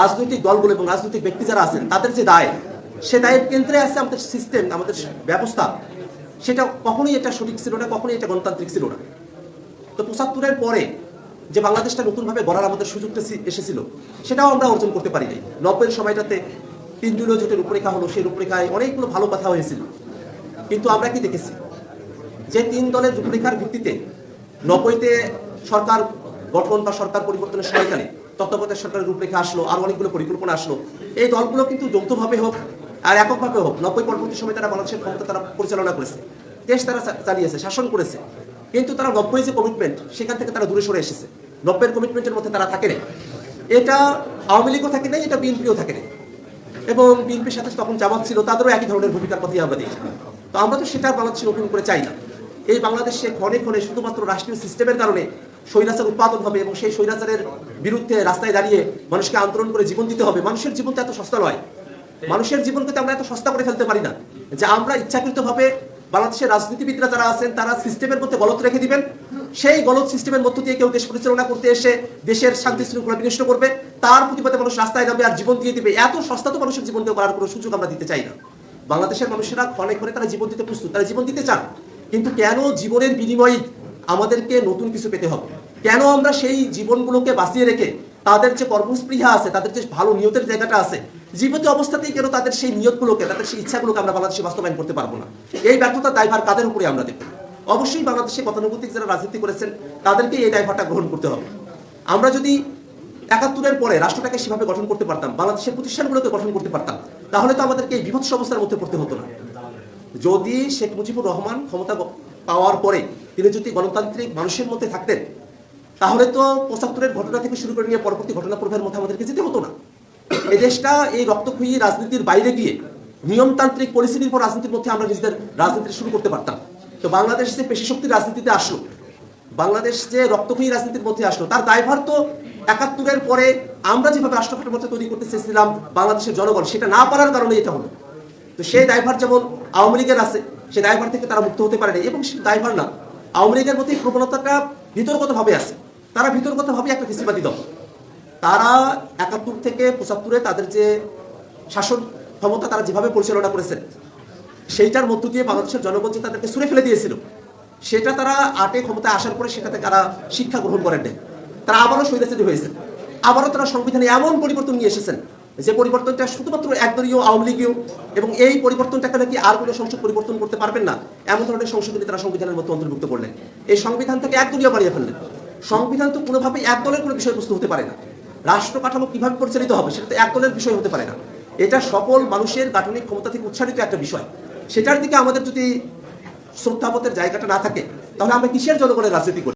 রাজনৈতিক দলগুলো এবং রাজনৈতিক ব্যক্তি যারা আছেন, তাদের যে দায়, সে দায়ের কেন্দ্রে আছে আমাদের সিস্টেম আমাদের ব্যবস্থা। সেটা কখনোই এটা সঠিক ছিল না, কখনোই এটা গণতান্ত্রিক ছিল না। তো পঁচাত্তরের পরে যে বাংলাদেশটা নতুনভাবে গড়ার আমাদের সুযোগটা এসেছিল, সেটাও আমরা অর্জন করতে পারি নাই। নব্বইয়ের সময়টাতে তিন দলীয় জোটের রূপরেখা হলো, সেই রূপরেখায় অনেকগুলো ভালো কথা হয়েছিল। কিন্তু আমরা কি দেখেছি? যে তিন দলের রূপরেখার ভিত্তিতে নব্বইতে সরকার গঠন বা সরকার পরিবর্তনের সময়কালে তত্ত্বাবধায়ক সরকারের রূপরেখা আসলো, আর অনেকগুলো পরিকল্পনা আসলো। এই দলগুলো কিন্তু যৌথভাবে হোক আর এককভাবে হোক, নব্বই পরবর্তী সময় তারা বাংলাদেশের ক্ষমতা তারা পরিচালনা করেছে। দেশ তারা চালিয়েছে, শাসন করেছে। কিন্তু তারা নব্বই যে কমিটমেন্ট সেখান থেকে তারা দূরে সরে এসেছে। নব্বইয়ের কমিটমেন্টের মধ্যে তারা থাকে না এটা আওয়ামী লীগও থাকে নাই, এটা বিএনপিও থাকে না এবং বিএনপির সাথে তখন জামাত ছিল, তাদেরও একই ধরনের ভূমিকার কথাই আমরা দেখি। তো আমরা তো সেটা বাংলাদেশে নতুন করে চাই না। এই বাংলাদেশে ক্ষণে ক্ষণে শুধুমাত্র রাষ্ট্রীয় সিস্টেমের কারণে স্বৈরাচার উৎপাদন হবে এবং সেই স্বৈরাচারের বিরুদ্ধে রাস্তায় দাঁড়িয়ে মানুষকে আন্দোলন করে জীবন দিতে হবে। মানুষের জীবন তো এত সস্তা নয়। মানুষের জীবনকে তো আমরা এত সস্তা করে ফেলতে পারি না। যে আমরা ইচ্ছাকৃতভাবে বাংলাদেশের রাজনীতিবিদরা যারা আছেন, তারা সিস্টেমের মধ্যে গলত রেখে দিবেন। সেই গলত সিস্টেমের মধ্য দিয়ে কেউ দেশ পরিচালনা করতে এসে দেশের শান্তি শৃঙ্খলা বিনষ্ট করবে। তার প্রতিবাদে মানুষ রাস্তায় নামবে আর জীবন দিয়ে দিবে। এত সস্তা তো মানুষের জীবন দিয়ে করার কোনো সুযোগ আমরা দিতে চাই না। বাংলাদেশের মানুষেরা ক্ষণে ক্ষণে তারা জীবন দিতে প্রস্তুত। তারা জীবন দিতে চান। কিন্তু কেন জীবনের বিনিময়ে আমাদেরকে নতুন কিছু পেতে হবে। কেন আমরা সেই জীবনগুলোকে বাঁচিয়ে রেখে তাদের যে কর্মস্পৃহা আছে, তাদের যে ভালো নিয়তের জায়গাটা আছে, জীবিত অবস্থাতেই কেন তাদের সেই নিয়তগুলোকে, তাদের সেই ইচ্ছাগুলোকে আমরা বাংলাদেশে বাস্তবায়ন করতে পারব না? এই ব্যর্থতার দায়ভার কাদের উপরে আমরা দেখব? অবশ্যই বাংলাদেশে গতানুগতিক যারা রাজনীতি করেছেন তাদেরকে এই দায়ভারটা গ্রহণ করতে হবে। আমরা যদি একাত্তরের পরে রাষ্ট্রটাকে সেভাবে গঠন করতে পারতাম, বাংলাদেশের প্রতিষ্ঠানগুলোকে গঠন করতে পারতাম, তাহলে তো আমাদেরকে এই বিভৎস অবস্থার মধ্যে পড়তে হতো না। যদি শেখ মুজিবুর রহমান ক্ষমতা পাওয়ার পরে তিনি যদি গণতান্ত্রিক মানুষের মধ্যে থাকতেন, তাহলে তো পঁচাত্তরের ঘটনা থেকে শুরু করে নিয়ে পরবর্তী ঘটনা প্রবাহের মধ্যে আমাদেরকে যেতে হতো না। এই দেশটা, এই রক্তক্ষয়ী রাজনীতির বাইরে গিয়ে নিয়মতান্ত্রিক পলিসি নির্ভর রাজনীতির মধ্যে আমরা নিজেদের রাজনীতি শুরু করতে পারতাম। তো বাংলাদেশ যে পেশি শক্তির রাজনীতিতে আসলো, বাংলাদেশ যে রক্তক্ষয়ী রাজনীতির মধ্যে আসলো, তার দায়ভার তো একাত্তরের পরে আমরা যেভাবে রাষ্ট্র কাঠামোটা তৈরি করতে চেয়েছিলাম বাংলাদেশের জনগণ, সেটা না পারার কারণে এটা হলো। তো সেই দায়ভার যেমন আওয়ামী লীগের আছে সেই দায়ভার থেকে তারা মুক্ত হতে পারেনি, এবং সেই দায়ভার না আওয়ামী লীগের এই প্রবণতাটা ভিতরগতভাবে আছে। তারা ভিতরগতভাবে একটা ফেসিবাদী দল তারা একাত্তর থেকে পঁচাত্তরে তাদের যে শাসন ক্ষমতা তারা যেভাবে পরিচালনা করেছেন, সেইটার মধ্য দিয়ে বাংলাদেশের জনগণ যে তাদেরকে সুরে ফেলে দিয়েছিল, সেটা তারা আটে ক্ষমতায় আসার পরে সেটাতে তারা শিক্ষা গ্রহণ করেন তারা আবারও স্বৈরাচারী হয়েছে আবারও তারা সংবিধানে এমন পরিবর্তন নিয়ে এসেছেন যে পরিবর্তনটা শুধুমাত্র একদলীয় আওয়ামী লীগীয় এবং এই পরিবর্তনটাকে নাকি আর কোনো সংসদ পরিবর্তন করতে পারবেন না, এমন ধরনের সংশোধনী তারা সংবিধানের মধ্যে অন্তর্ভুক্ত করলেন। এই সংবিধান থেকে একদলীয় বানিয়ে ফেললেন। সংবিধান তো কোনোভাবেই এক দলের কোনো বিষয়বস্তু হতে পারে না। রাষ্ট্র কাঠামো কীভাবে পরিচালিত হবে সেটা তো এক দলের বিষয় হতে পারে না। এটা সকল মানুষের গাঠনিক ক্ষমতা থেকে উচ্চারিত একটা বিষয়। সেটার দিকে আমাদের যদি শ্রদ্ধাবোধের জায়গাটা না থাকে, তাহলে আমরা কিসের জনগণের রাজনীতি করি?